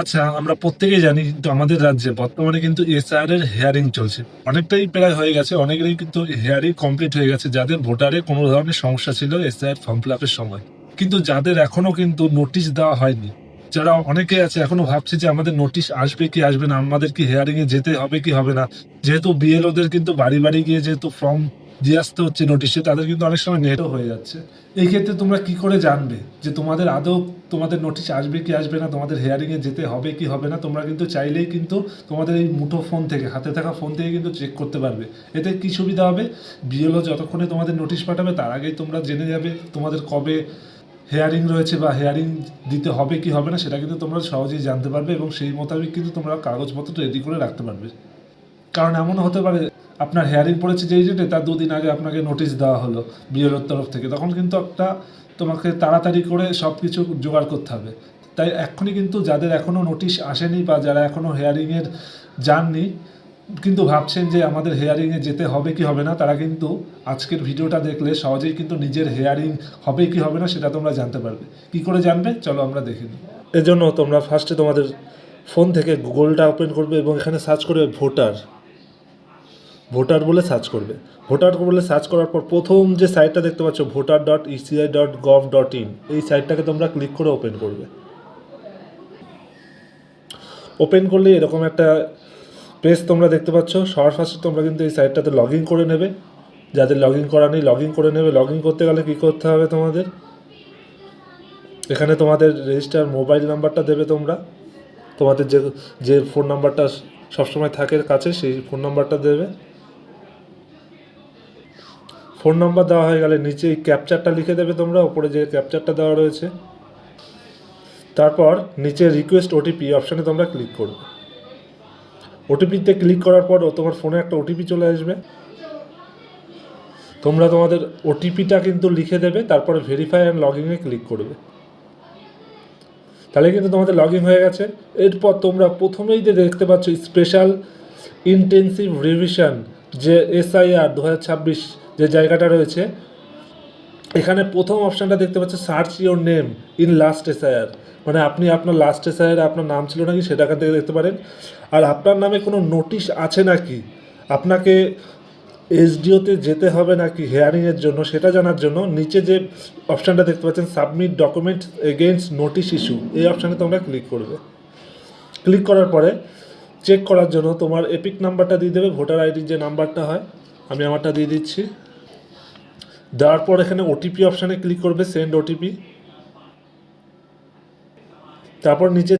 আচ্ছা আমরা প্রত্যেকেই জানি কিন্তু আমাদের রাজ্যে বর্তমানে কিন্তু এসআর এর হেয়ারিং চলছে। অনেকটাই প্রায় হয়ে গেছে, অনেকেরই কিন্তু হেয়ারিং কমপ্লিট হয়ে গেছে, যাদের ভোটারে কোনো ধরনের সমস্যা ছিল এসআর ফর্ম ফিল আপের সময়। কিন্তু যাদের এখনও কিন্তু নোটিশ দেওয়া হয়নি, যারা অনেকে আছে, এখনও ভাবছে যে আমাদের নোটিশ আসবে কি আসবে না, আমাদের কি হেয়ারিং এ যেতে হবে কি হবে না, যেহেতু বিএলওদের কিন্তু বাড়ি বাড়ি গিয়ে যেহেতু ফর্ম দিয়ে আসতে হচ্ছে নোটিশে তাদের কিন্তু অনেক সময় নেটও হয়ে যাচ্ছে। এই ক্ষেত্রে তোমরা কি করে জানবে যে তোমাদের আদৌ তোমাদের নোটিশ আসবে কি আসবে না, তোমাদের হেয়ারিং এ যেতে হবে কি হবে না, তোমরা কিন্তু চাইলেই কিন্তু তোমাদের এই মুঠো ফোন থেকে, হাতে থাকা ফোন থেকে কিন্তু চেক করতে পারবে। এতে কি সুবিধা হবে? বিএলও যতক্ষণে তোমাদের নোটিশ পাঠাবে, তার আগেই তোমরা জেনে যাবে তোমাদের কবে হেয়ারিং রয়েছে বা হেয়ারিং দিতে হবে কি হবে না, সেটা কিন্তু তোমরা সহজেই জানতে পারবে এবং সেই মোতাবেক কিন্তু তোমরা কাগজপত্র রেডি করে রাখতে পারবে। কারণ এমন হতে পারে, আপনার হেয়ারিং পড়েছে যেই ডেটে তার দুদিন আগে আপনাকে নোটিশ দেওয়া হলো বিএলওর তরফ থেকে। তখন কিন্তু একটা তোমাকে তাড়াতাড়ি করে সব কিছু জোগাড় করতে হবে। তাই এক্ষুনি কিন্তু যাদের এখনও নোটিশ আসেনি বা যারা এখনও হেয়ারিংয়ের যাননি, কিন্তু ভাবছেন যে আমাদের হেয়ারিংয়ে যেতে হবে কি হবে না, তারা কিন্তু আজকের ভিডিওটা দেখলে সহজেই কিন্তু নিজের হেয়ারিং হবে কি হবে না সেটা তোমরা জানতে পারবে। কি করে জানবে? চলো আমরা দেখে নিই। এজন্য তোমরা ফার্স্টে তোমাদের ফোন থেকে গুগলটা ওপেন করবে এবং এখানে সার্চ করবে ভোটার ভোটার বলে সার্চ করবে। ভোটার বলে সার্চ করার পর প্রথম যে সাইটটা দেখতে পাচ্ছ voter dot ECI dot gov dot in এই সাইটটাকে তোমরা ক্লিক করে ওপেন করবে। ওপেন করলে এরকম একটা পেজ তোমরা দেখতে পাচ্ছ। সবার ফার্স্টে তোমরা কিন্তু এই সাইটটাতে লগ করে নেবে। যাদের লগ ইন করা নেই লগ ইন করে নেবে। লগ করতে গেলে কী করতে হবে তোমাদের? এখানে তোমাদের রেজিস্টার মোবাইল নাম্বারটা দেবে তোমরা। তোমাদের যে যে ফোন নাম্বারটা সবসময় থাকে কাছে, সেই ফোন নাম্বারটা দেবে। ফোন নাম্বার দেওয়া হয়ে গেলে নিচে এই ক্যাপচারটা লিখে দেবে তোমরা ওপরে যে ক্যাপচারটা দেওয়া রয়েছে। তারপর নিচে রিকোয়েস্ট ওটিপি অপশানে তোমরা ক্লিক করবে। ওটিপিতে ক্লিক করার পর তোমার ফোনে একটা ওটিপি চলে আসবে। তোমরা তোমাদের ওটিপিটা কিন্তু লিখে দেবে, তারপরে ভেরিফাই অ্যান্ড লগ ইনে ক্লিক করবে। তাহলে কিন্তু তোমাদের লগ হয়ে গেছে। এরপর তোমরা প্রথমেই যে দেখতে পাচ্ছ স্পেশাল ইন্টেন্সিভ রিভিশন যে এসআইআর দু হাজার ছাব্বিশ যে জায়গাটা রয়েছে, এখানে প্রথম অপশানটা দেখতে পাচ্ছ search your name in last SIR মানে আপনি আপনার লাস্ট এসআইআর আপনার নাম ছিল নাকি সেটা এখান থেকে দেখতে পারেন। আর আপনার নামে কোনো নোটিশ আছে নাকি? আপনাকে এসডিওতে যেতে হবে নাকি হেয়ারিংয়ের জন্য, সেটা জানার জন্য নিচে যে অপশানটা দেখতে পাচ্ছেন submit document against notice issue এই অপশানে তোমরা ক্লিক করবে। ক্লিক করার পরে চেক করার জন্য তোমার এপিক নাম্বারটা দিয়ে দেবে ভোটার আইডির যে নাম্বারটা হয়, আমি আমারটা দিয়ে দিচ্ছি। দেওয়ার পর এখানে ওটিপি অপশানে ক্লিক করবে সেন্ড ওটিপি তারপর নিচে